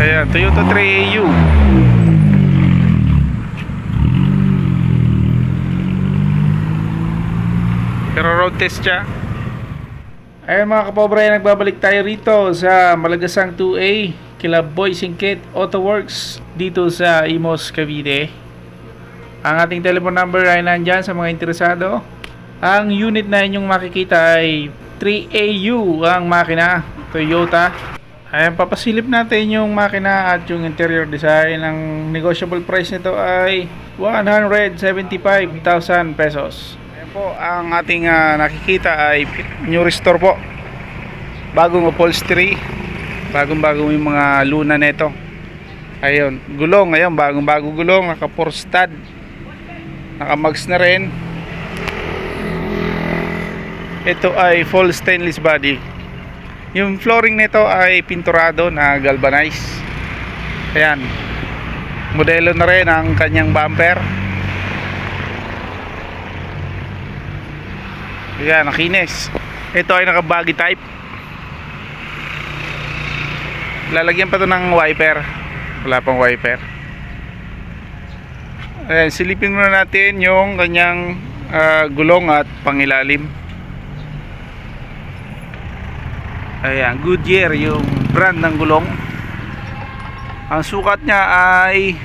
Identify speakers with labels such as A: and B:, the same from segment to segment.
A: Ayan, Toyota 3AU. Pero road test siya. Ayan mga kapobre, nagbabalik tayo rito sa Malagasang 2A kila Boy Singkit Auto Works dito sa Imos, Cavite. Ang ating telephone number ay nandyan sa mga interesado. Ang unit na inyong makikita ay 3AU ang makina Toyota. Ayan, papasilip natin yung makina at yung interior design. Ang negotiable price nito ay 175,000 pesos. Ayan po, ang ating ah, nakikita ay new restore po. Bagong upholstery. Bagong-bagong yung mga luna nito. Ayun, gulong. Ayun, bagong-bagong gulong. Naka-4 stud. Naka-mags na rin. Ito ay full stainless body. Yung flooring nito ay pinturado na galvanized. Ayan. Modelo na rin ang kanyang bumper. Ayan, nakinis. Ito ay naka-buggy type. Lalagyan pa to ng wiper. Wala pang wiper. Ayan, silipin muna natin yung kanyang ah, gulong at pangilalim. Ayan, Goodyear yung brand ng gulong. Ang sukat niya ay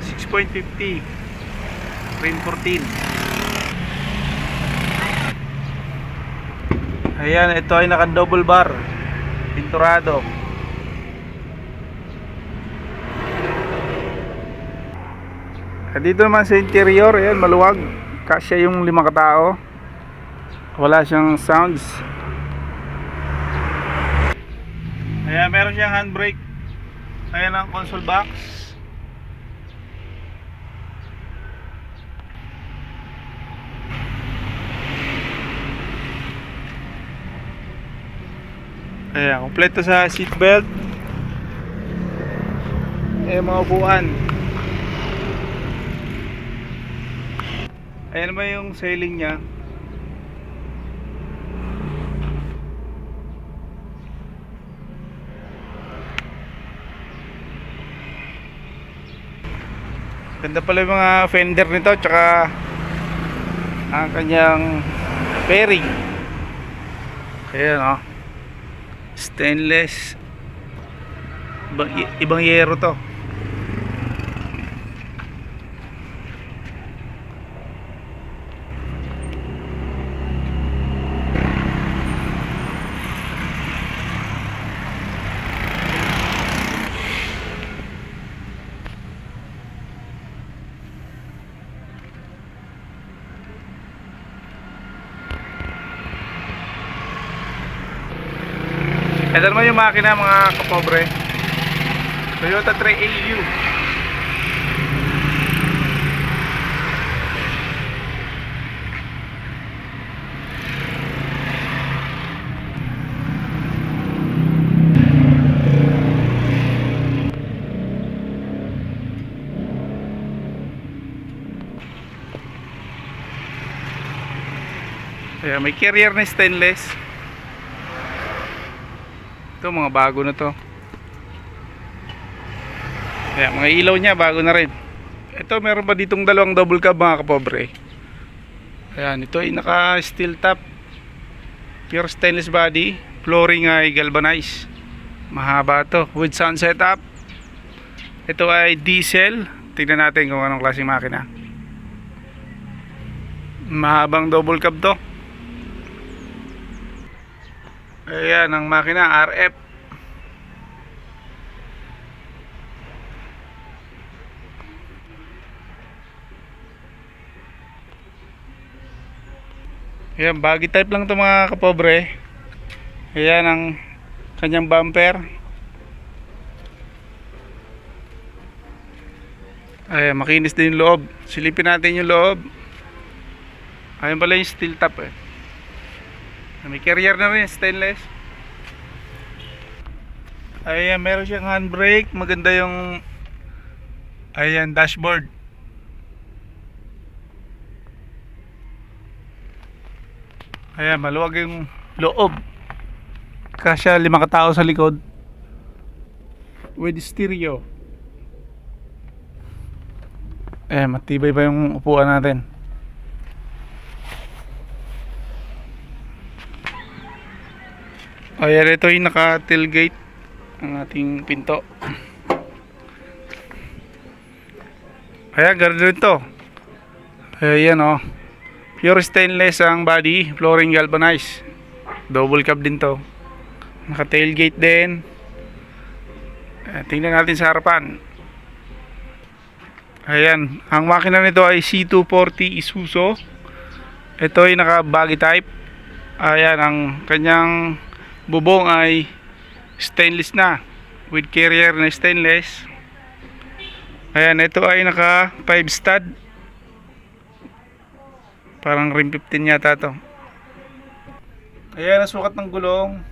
A: 6.50 rim 14. Ayan, ito ay naka double bar. Pinturado. Dito naman sa interior, ayan, maluwag. Kasya yung limang katao. Wala siyang sounds. Ayan, meron siyang handbrake. Ayan ang console box. Ayan, kompleto sa seatbelt. Ayan, mga upuan. Ayan naman yung sailing niya. Ganda pala yung mga fender nito tsaka ang kanyang fairing. Ayan oh. Stainless. Ibang, ibang yero to. Ito naman yung makina mga kapobre. Toyota 3AU. Ayan, may carrier na stainless. Ito mga bago na to. Ayan, mga ilaw niya bago na rin. Ito meron pa ditong dalawang double cab mga kapobre. Ayan, ito ay naka steel top. Pure stainless body. Flooring ay galvanized. Mahaba to. With sound setup. Ito ay diesel. Tingnan natin kung anong klaseng makina. Mahabang double cab to. Ayan ang makina RF Ayan, baggy type lang to mga kapobre. Ayan ang kanyang bumper. Ayan, makinis din yung loob. Silipin natin yung loob. Ayan pala yung steel top eh may carrier na rin, stainless. Ayan, meron siyang handbrake. Maganda yung ayan, dashboard. Ayan, maluwag yung loob. Kasya lima katao sa likod. with stereo. Eh, matibay pa yung upuan natin. Ayan, ito yung naka-tailgate ang ating pinto. Ayan, ganun rin to. Ayan o. Pure stainless ang body, flooring galvanized. Double cab din to. Naka-tailgate din. Eh, tingnan natin sa harapan. Ayan, ang makina nito ay C240 Isuzu. Ito ay naka-baggy type. Ayan, ang kanyang bubong ay stainless na with carrier na stainless. Ayan, ito ay naka 5 stud. Parang rim 15 yata to. Ayan, ang sukat ng gulong.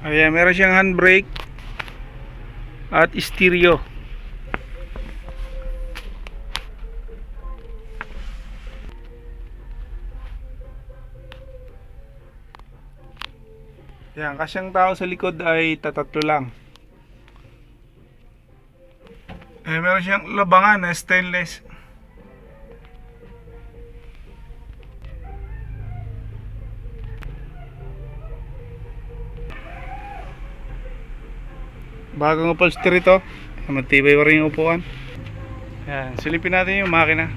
A: Ayan, meron siyang handbrake at stereo. Yan, kasyang tao sa likod ay tatatlo lang. Eh, meron siyang labangan na stainless. Bagong upholstery to. Matibay pa rin yung upuan. Yan, silipin natin yung makina.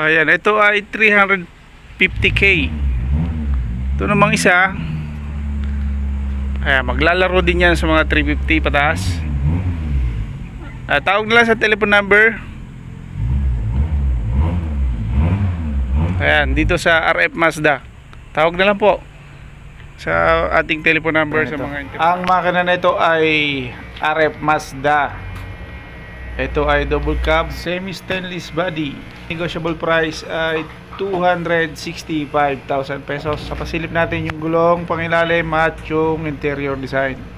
A: Ayan, ito ay 350k. Ito namang isa, Ayan, maglalaro din yan sa mga 350 pataas. Ah, tawag nila sa telephone number. Ayan, dito sa RF Mazda. Tawag na lang po sa ating telephone number sa mga internet. Ang makina nito ay RF Mazda. Ito ay double cab, semi stainless body. Negotiable price ay 265,000 pesos. Sa pasilip natin yung gulong, pangilalim at yung interior design.